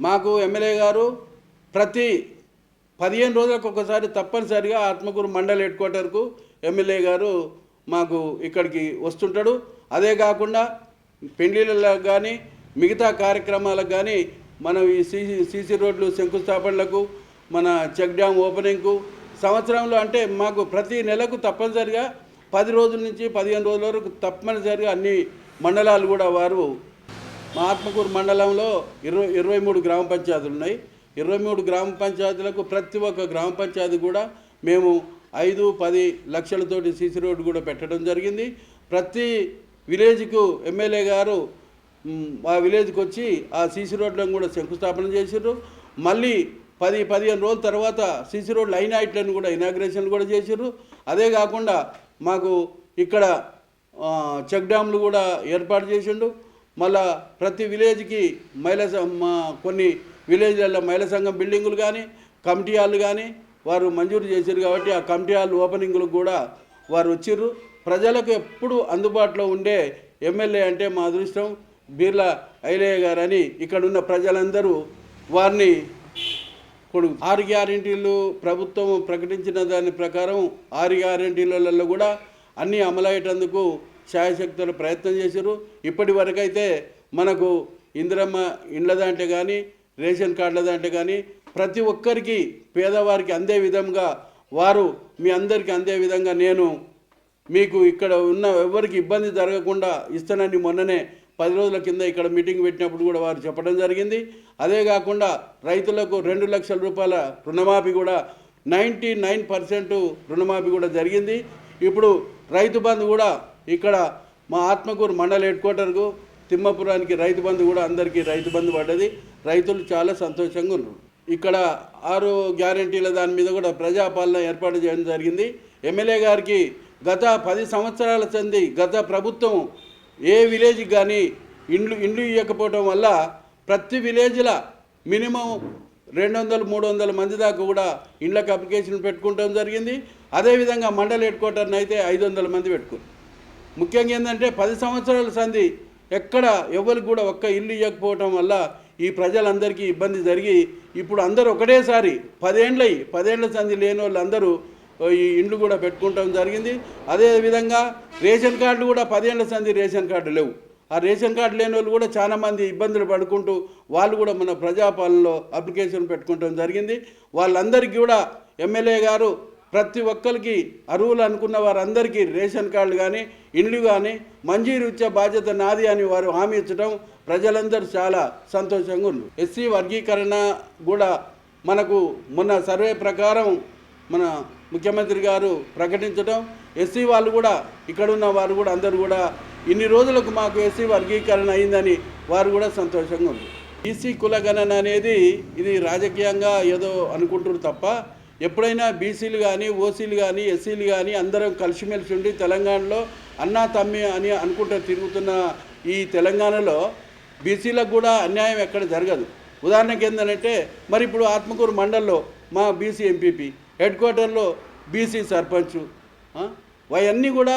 మాకు ఎమ్మెల్యే గారు ప్రతి పదిహేను రోజులకు ఒకసారి తప్పనిసరిగా ఆత్మకూరు మండల్ హెడ్ క్వార్టర్కు ఎమ్మెల్యే గారు మాకు ఇక్కడికి వస్తుంటాడు. అదే కాకుండా పెళ్ళిళ్ళకు కానీ మిగతా కార్యక్రమాలకు కానీ మనం ఈ సీసీ సీసీ రోడ్లు శంకుస్థాపనలకు మన చెక్ డ్యామ్ ఓపెనింగ్కు సంవత్సరంలో అంటే మాకు ప్రతి నెలకు తప్పనిసరిగా పది రోజుల నుంచి పదిహేను రోజుల వరకు తప్పనిసరిగా అన్ని మండలాలు కూడా వారు మా ఆత్మకూరు మండలంలో ఇరవై ఇరవై మూడు గ్రామ పంచాయతీలు ఉన్నాయి. ఇరవై మూడు గ్రామ పంచాయతీలకు ప్రతి ఒక్క గ్రామ పంచాయతీ కూడా మేము ఐదు పది లక్షలతోటి సీసీ రోడ్డు కూడా పెట్టడం జరిగింది. ప్రతి విలేజ్కు ఎమ్మెల్యే గారు ఆ విలేజ్కి వచ్చి ఆ సీసీ రోడ్లను కూడా శంకుస్థాపన చేసారు మళ్ళీ పది పదిహేను రోజుల తర్వాత సీసీ రోడ్లు అయిన ఐట్లను కూడా ఇనాగ్రేషన్ కూడా చేసారు అదే కాకుండా మాకు ఇక్కడ చెక్ డ్యామ్లు కూడా ఏర్పాటు చేసిండు. మళ్ళా ప్రతి విలేజ్కి మహిళా సం- మా కొన్ని విలేజ్లలో మహిళా సంఘం బిల్డింగులు కానీ కమిటీ హాళ్ళు కానీ వారు మంజూరు చేశారు కాబట్టి ఆ కమిటీ హాల్ ఓపెనింగ్లకు కూడా వారు వచ్చిర్రు. ప్రజలకు ఎప్పుడు అందుబాటులో ఉండే ఎమ్మెల్యే అంటే మా అదృష్టం బీర్లా ఐలయ్య గారని ఇక్కడ ఉన్న ప్రజలందరూ వారిని కొడుకు ఆరు గ్యారంటీలు ప్రభుత్వం ప్రకటించిన దాని ప్రకారం ఆరు గ్యారంటీలలో కూడా అన్నీ అమలయ్యేటందుకు శాయశక్తులు ప్రయత్నం చేశారు. ఇప్పటి వరకైతే మనకు ఇందిరమ్మ ఇండ్ల దాంట్లో కానీ రేషన్ కార్డుల దాంట్లో కానీ ప్రతి ఒక్కరికి పేదవారికి అందే విధంగా వారు మీ అందరికీ అందే విధంగా నేను మీకు ఇక్కడ ఉన్న ఎవరికి ఇబ్బంది జరగకుండా ఇస్తానని మొన్ననే పది రోజుల కింద ఇక్కడ మీటింగ్ పెట్టినప్పుడు కూడా వారు చెప్పడం జరిగింది. అదే కాకుండా రైతులకు రెండు లక్షల రూపాయల రుణమాఫీ కూడా నైంటీ నైన్ పర్సెంట్ రుణమాఫీ కూడా జరిగింది. ఇప్పుడు రైతు బంధు కూడా ఇక్కడ మా ఆత్మకూరు మండల హెడ్ క్వార్టర్కు తిమ్మపురానికి రైతు బంధు కూడా అందరికీ రైతు బంధు పడ్డది. రైతులు చాలా సంతోషంగా ఉన్నారు. ఇక్కడ ఆరు గ్యారంటీల దాని మీద కూడా ప్రజాపాలన ఏర్పాటు చేయడం జరిగింది. ఎమ్మెల్యే గారికి గత పది సంవత్సరాల సంది గత ప్రభుత్వం ఏ విలేజ్కి కానీ ఇండ్లు ఇండ్లు ఇవ్వకపోవటం వల్ల ప్రతి విలేజ్ల మినిమం రెండు వందలు మూడు వందల మంది దాకా కూడా ఇండ్లకు అప్లికేషన్ పెట్టుకుంటాం జరిగింది. అదేవిధంగా మండల హెడ్ క్వార్టర్ని అయితే ఐదు వందల మంది పెట్టుకున్నారు. ముఖ్యంగా ఏంటంటే పది సంవత్సరాల సంధి ఎక్కడ ఎవరికి కూడా ఒక్క ఇల్లు ఇవ్వకపోవటం వల్ల ఈ ప్రజలందరికీ ఇబ్బంది జరిగి ఇప్పుడు అందరూ ఒకటేసారి పదేండ్లయి పదేండ్ల సంధి లేని వాళ్ళు అందరూ ఈ ఇండ్లు కూడా పెట్టుకుంటాం జరిగింది. అదేవిధంగా రేషన్ కార్డులు కూడా పదేండ్ల సంధి రేషన్ కార్డు లేవు. ఆ రేషన్ కార్డు లేని వాళ్ళు కూడా చాలామంది ఇబ్బందులు పడుకుంటూ వాళ్ళు కూడా మన ప్రజాపాలనలో అప్లికేషన్ పెట్టుకుంటాం జరిగింది. వాళ్ళందరికీ కూడా ఎమ్మెల్యే గారు ప్రతి ఒక్కరికి అరువులు అనుకున్న వారందరికీ రేషన్ కార్డులు కానీ ఇండ్లు కానీ మంజూరు ఇచ్చే బాధ్యత నాది అని వారు హామీ ఇచ్చడం ప్రజలందరూ చాలా సంతోషంగా ఉంది. ఎస్సీ వర్గీకరణ కూడా మనకు మొన్న సర్వే ప్రకారం మన ముఖ్యమంత్రి గారు ప్రకటించడం ఎస్సీ వాళ్ళు కూడా ఇక్కడ ఉన్న వారు కూడా అందరూ కూడా ఇన్ని రోజులకు మాకు ఎస్సీ వర్గీకరణ అయిందని వారు కూడా సంతోషంగా ఉంది. ఈసీ కులగణన అనేది ఇది రాజకీయంగా ఏదో అనుకుంటారు తప్ప ఎప్పుడైనా బీసీలు కానీ ఓసీలు కానీ ఎస్సీలు కానీ అందరం కలిసిమెలిసి ఉండి తెలంగాణలో అన్నా తమ్మి అని అనుకుంటూ తిరుగుతున్న ఈ తెలంగాణలో బీసీలకు కూడా అన్యాయం ఎక్కడ జరగదు. ఉదాహరణకి ఏంటంటే మరి ఇప్పుడు ఆత్మకూరు మండల్లో మా బీసీ ఎంపీపీ హెడ్ క్వార్టర్లో బీసీ సర్పంచ్ అవన్నీ కూడా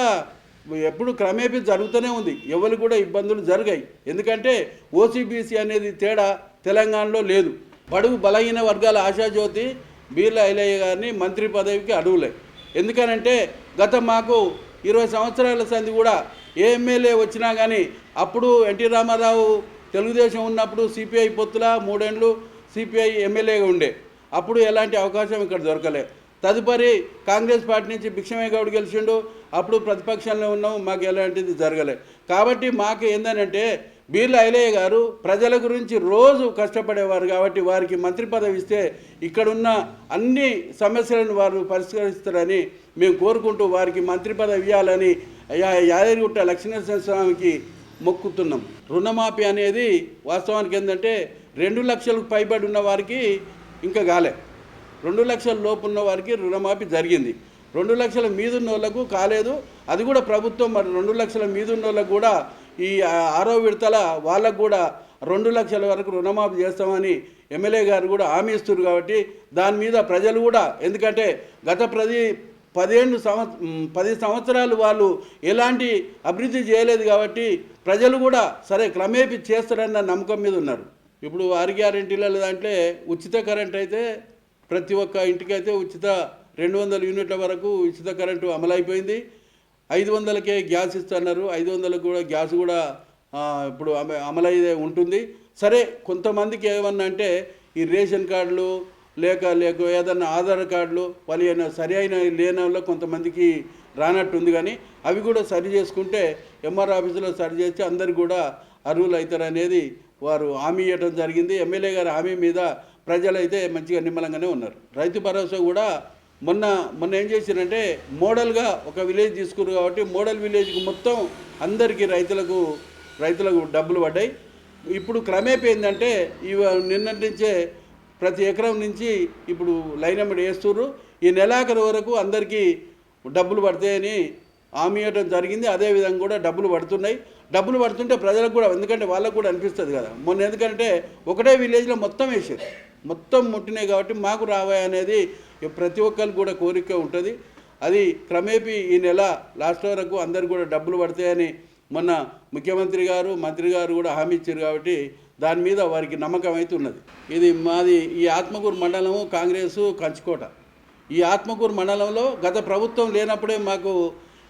ఎప్పుడు క్రమేపీ జరుగుతూనే ఉంది. ఎవరు కూడా ఇబ్బందులు జరిగాయి. ఎందుకంటే ఓసీబీసీ అనేది తేడా తెలంగాణలో లేదు. బడుగు బలహీన వర్గాల ఆశాజ్యోతి బీర్ల ఐలయ్య గారిని మంత్రి పదవికి అడుగులే. ఎందుకనంటే గత మాకు ఇరవై సంవత్సరాల సంది కూడా ఏ ఎమ్మెల్యే వచ్చినా కానీ అప్పుడు ఎన్టీ రామారావు తెలుగుదేశం ఉన్నప్పుడు సిపిఐ పొత్తుల మూడేండ్లు సిపిఐ ఎమ్మెల్యేగా ఉండే. అప్పుడు ఎలాంటి అవకాశం ఇక్కడ దొరకలే. తదుపరి కాంగ్రెస్ పార్టీ నుంచి భిక్షమయ్య గౌడ్ గెలిచిండు. అప్పుడు ప్రతిపక్షంలో ఉన్నాం మాకు ఎలాంటిది జరగలే. కాబట్టి మాకు ఏందనంటే బీర్ల ఐలయ్య గారు ప్రజల గురించి రోజు కష్టపడేవారు కాబట్టి వారికి మంత్రి పదవి ఇస్తే ఇక్కడున్న అన్ని సమస్యలను వారు పరిష్కరిస్తారని మేము కోరుకుంటూ వారికి మంత్రి పదవి ఇవ్వాలని యాదగిరిగుట్ట లక్ష్మీనరసింహ స్వామికి మొక్కుతున్నాం. రుణమాఫీ అనేది వాస్తవానికి ఏంటంటే రెండు లక్షలకు పైబడి ఉన్న వారికి ఇంకా కాలే. రెండు లక్షల లోపు ఉన్న వారికి రుణమాఫీ జరిగింది. రెండు లక్షల మీదున్న వాళ్ళకు కాలేదు. అది కూడా ప్రభుత్వం మరి రెండు లక్షల మీదున్న వాళ్ళకు కూడా ఈ ఆరో విడతల వాళ్ళకు కూడా రెండు లక్షల వరకు రుణమాఫీ చేస్తామని ఎమ్మెల్యే గారు కూడా హామీ ఇస్తున్నారు కాబట్టి దాని మీద ప్రజలు కూడా ఎందుకంటే గత ప్రతి పదిహేను సంవత్స పది సంవత్సరాలు వాళ్ళు ఎలాంటి అభివృద్ధి చేయలేదు కాబట్టి ప్రజలు కూడా సరే క్రమేపీ చేస్తారన్న నమ్మకం మీద ఉన్నారు. ఇప్పుడు ఆరు గ్యారెంటీల దాంట్లో ఉచిత కరెంట్ అయితే ప్రతి ఒక్క ఇంటికైతే ఉచిత రెండు వందల యూనిట్ల వరకు ఉచిత కరెంటు అమలైపోయింది. ఐదు వందలకే గ్యాస్ ఇస్తున్నారు. ఐదు వందలకు కూడా గ్యాస్ కూడా ఇప్పుడు అమ- ఉంటుంది. సరే కొంతమందికి ఏమన్నా అంటే ఈ రేషన్ కార్డులు లేక లేక ఏదన్నా ఆధార్ కార్డులు వాళ్ళు ఏమైనా సరి అయిన లేని వాళ్ళు కొంతమందికి రానట్టుంది కానీ అవి కూడా సరి చేసుకుంటే ఎంఆర్ ఆఫీసులో సరి చేసి అందరు కూడా అర్హులు అవుతారు అనేది వారు హామీ ఇవ్వడం జరిగింది. ఎమ్మెల్యే గారి హామీ మీద ప్రజలైతే మంచిగా నిమ్మలంగానే ఉన్నారు. రైతు భరోసా కూడా మొన్న మొన్న ఏం చేశారంటే మోడల్గా ఒక విలేజ్ తీసుకున్నారు కాబట్టి మోడల్ విలేజ్కి మొత్తం అందరికీ రైతులకు రైతులకు డబ్బులు పడ్డాయి. ఇప్పుడు క్రమేపీ ఏంటంటే ఇవ నిన్నటి నుంచే ప్రతి ఎకరం నుంచి ఇప్పుడు లైన్ అమ్మడి వేస్తున్నారు ఈ నెలాఖరు వరకు అందరికీ డబ్బులు పడతాయని హామీ ఇవ్వడం జరిగింది. అదేవిధంగా కూడా డబ్బులు పడుతున్నాయి. డబ్బులు పడుతుంటే ప్రజలకు కూడా ఎందుకంటే వాళ్ళకు కూడా అనిపిస్తుంది కదా. మొన్న ఎందుకంటే ఒకటే విలేజ్లో మొత్తం వేసారు. మొత్తం ముట్టినాయి కాబట్టి మాకు రావాయి అనేది ప్రతి ఒక్కరికి కూడా కోరిక ఉంటుంది. అది క్రమేపీ ఈ నెల లాస్ట్ వరకు అందరు కూడా డబ్బులు పడతాయని మొన్న ముఖ్యమంత్రి గారు మంత్రి గారు కూడా హామీ ఇచ్చారు కాబట్టి దాని మీద వారికి నమ్మకం అయితే ఉన్నది. ఇది మాది ఈ ఆత్మకూరు మండలము కాంగ్రెస్ కంచుకోట. ఈ ఆత్మకూరు మండలంలో గత ప్రభుత్వం లేనప్పుడే మాకు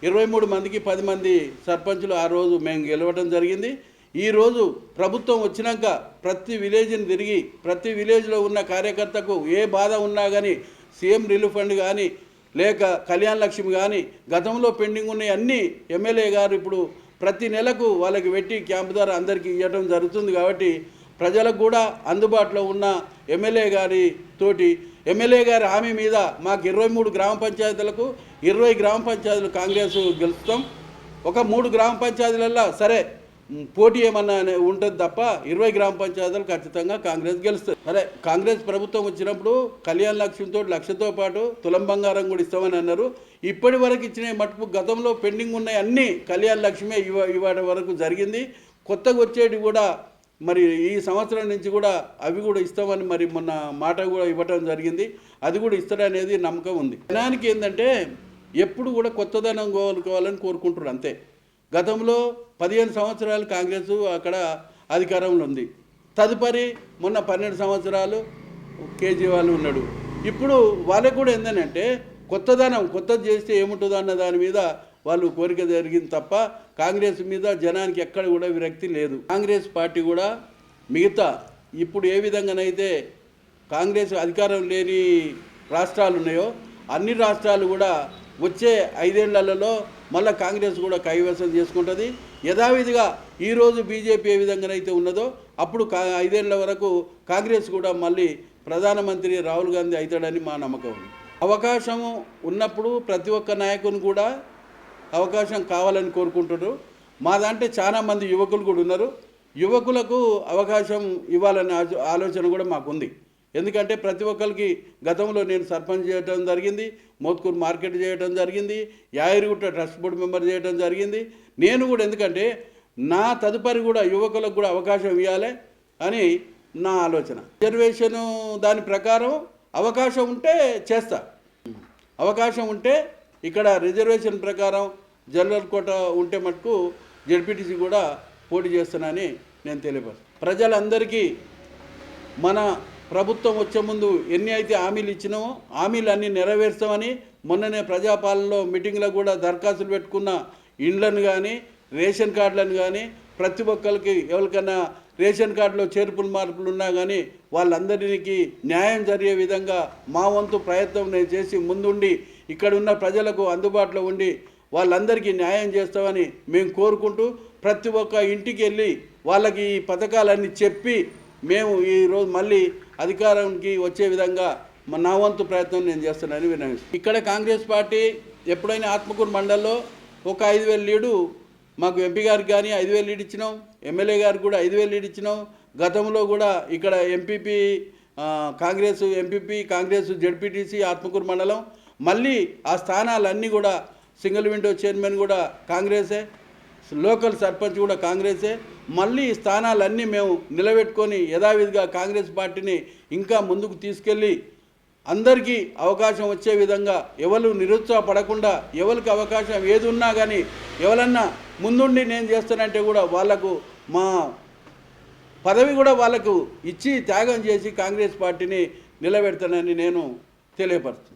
ఇరవై మూడు మందికి పది మంది సర్పంచులు ఆ రోజు మేము గెలవడం జరిగింది. ఈరోజు ప్రభుత్వం వచ్చినాక ప్రతి విలేజ్ని తిరిగి ప్రతి విలేజ్లో ఉన్న కార్యకర్తకు ఏ బాధ ఉన్నా కానీ సీఎం రిలీఫ్ ఫండ్ కానీ లేక కళ్యాణ లక్ష్మి కానీ గతంలో పెండింగ్ ఉన్న అన్ని ఎమ్మెల్యే గారు ఇప్పుడు ప్రతి నెలకు వాళ్ళకి పెట్టి క్యాంప్ ద్వారా అందరికీ ఇవ్వడం జరుగుతుంది కాబట్టి ప్రజలకు కూడా అందుబాటులో ఉన్న ఎమ్మెల్యే గారి తోటి ఎమ్మెల్యే గారి హామీ మీద మాకు ఇరవై మూడు గ్రామ పంచాయతీలకు ఇరవై గ్రామ పంచాయతీలు కాంగ్రెస్ గెలుస్తాం. ఒక మూడు గ్రామ పంచాయతీలల్లో సరే పోటీ ఏమన్నా ఉంటుంది తప్ప ఇరవై గ్రామ పంచాయతీలు ఖచ్చితంగా కాంగ్రెస్ గెలుస్తుంది. సరే కాంగ్రెస్ ప్రభుత్వం వచ్చినప్పుడు కళ్యాణ లక్ష్యంతో లక్ష్యతో పాటు తులం బంగారం కూడా ఇస్తామని అన్నారు. ఇప్పటి వరకు ఇచ్చిన మటుకు గతంలో పెండింగ్ ఉన్నాయి అన్నీ కళ్యాణ లక్ష్యమే ఇవ ఇవాటి వరకు జరిగింది. కొత్తగా వచ్చేటి కూడా మరి ఈ సంవత్సరం నుంచి కూడా అవి కూడా ఇస్తామని మరి మొన్న మాట కూడా ఇవ్వటం జరిగింది. అది కూడా ఇస్తారనేది నమ్మకం ఉంది. జనానికి ఏంటంటే ఎప్పుడు కూడా కొత్తదనం కోరుకోవాలని కోరుకుంటారు అంతే. గతంలో పదిహేను సంవత్సరాలు కాంగ్రెస్ అక్కడ అధికారంలో ఉంది. తదుపరి మొన్న పన్నెండు సంవత్సరాలు కేజ్రీవాల్ ఉన్నాడు. ఇప్పుడు వాళ్ళకు కూడా ఏంటంటే కొత్తదనం కొత్తది చేస్తే ఏముంటుందో అన్న దాని మీద వాళ్ళు కోరిక జరిగింది తప్ప కాంగ్రెస్ మీద జనానికి ఎక్కడ కూడా విరక్తి లేదు. కాంగ్రెస్ పార్టీ కూడా మిగతా ఇప్పుడు ఏ విధంగానైతే కాంగ్రెస్ అధికారం లేని రాష్ట్రాలు ఉన్నాయో అన్ని రాష్ట్రాలు కూడా వచ్చే ఐదేళ్ళలో మళ్ళీ కాంగ్రెస్ కూడా కైవసం చేసుకుంటుంది. యథావిధిగా ఈరోజు బీజేపీ ఏ విధంగానైతే ఉన్నదో అప్పుడు కా ఐదేళ్ళ వరకు కాంగ్రెస్ కూడా మళ్ళీ ప్రధానమంత్రి రాహుల్ గాంధీ అవుతాడని మా నమ్మకం ఉంది. అవకాశం ఉన్నప్పుడు ప్రతి ఒక్క నాయకుని కూడా అవకాశం కావాలని కోరుకుంటున్నారు. మా దాంట్లో చాలా మంది యువకులు కూడా ఉన్నారు. యువకులకు అవకాశం ఇవ్వాలనే ఆలోచన కూడా మాకుంది. ఎందుకంటే ప్రతి ఒక్కరికి గతంలో నేను సర్పంచ్ చేయడం జరిగింది మోత్కూరు మార్కెట్ చేయడం జరిగింది యాయరుగుట్ట ట్రస్ట్ బోర్డు మెంబర్ చేయడం జరిగింది. నేను కూడా ఎందుకంటే నా తదుపరి కూడా యువకులకు కూడా అవకాశం ఇవ్వాలి అని నా ఆలోచన. రిజర్వేషను దాని ప్రకారం అవకాశం ఉంటే చేస్తా. అవకాశం ఉంటే ఇక్కడ రిజర్వేషన్ ప్రకారం జనరల్ కోట ఉంటే మటుకు జడ్పీటీసీ కూడా పోటీ చేస్తానని నేను తెలియపరుస్తాను ప్రజలందరికీ మన ప్రభుత్వం వచ్చే ముందు ఎన్ని అయితే హామీలు ఇచ్చినామో హామీలు అన్నీ నెరవేర్స్తామని మొన్ననే ప్రజాపాలనలో మీటింగ్లో కూడా దరఖాస్తులు పెట్టుకున్న ఇండ్లను కానీ రేషన్ కార్డులను కానీ ప్రతి ఒక్కరికి ఎవరికైనా రేషన్ కార్డులో చేర్పులు మార్పులు ఉన్నా కానీ వాళ్ళందరికీ న్యాయం జరిగే విధంగా మా వంతు ప్రయత్నం నేను చేసి ముందుండి ఇక్కడ ఉన్న ప్రజలకు అందుబాటులో ఉండి వాళ్ళందరికీ న్యాయం చేస్తామని మేము కోరుకుంటూ ప్రతి ఒక్క ఇంటికి వెళ్ళి వాళ్ళకి ఈ పథకాలన్నీ చెప్పి మేము ఈరోజు మళ్ళీ అధికారానికి వచ్చే విధంగా మా నా వంతు ప్రయత్నం నేను చేస్తున్నానని విన్నవిస్తున్నాను ఇక్కడ కాంగ్రెస్ పార్టీ ఎప్పుడైనా ఆత్మకూరు మండల్లో ఒక ఐదు వేల లీడు మాకు ఎంపీ గారికి కానీ ఐదు వేలు లీడ్ ఇచ్చినాం ఎమ్మెల్యే గారికి కూడా ఐదు వేలు లీడ్ ఇచ్చినాం గతంలో కూడా ఇక్కడ MPP Congress MPP Congress ZPTC Atmakur మండలం మళ్ళీ ఆ స్థానాలన్నీ కూడా సింగిల్ విండో చైర్మన్ కూడా కాంగ్రెసే. లోకల్ సర్పంచ్ కూడా కాంగ్రెసే. మళ్ళీ ఈ స్థానాలన్నీ మేము నిలబెట్టుకొని యథావిధిగా కాంగ్రెస్ పార్టీని ఇంకా ముందుకు తీసుకెళ్ళి అందరికీ అవకాశం వచ్చే విధంగా ఎవరు నిరుత్సాహపడకుండా ఎవరికి అవకాశం ఏది ఉన్నా కానీ ఎవరన్నా ముందుండి నేను చేస్తానంటే కూడా వాళ్ళకు మా పదవి కూడా వాళ్ళకు ఇచ్చి త్యాగం చేసి కాంగ్రెస్ పార్టీని నిలబెడతానని నేను తెలియపరుస్తున్నాను.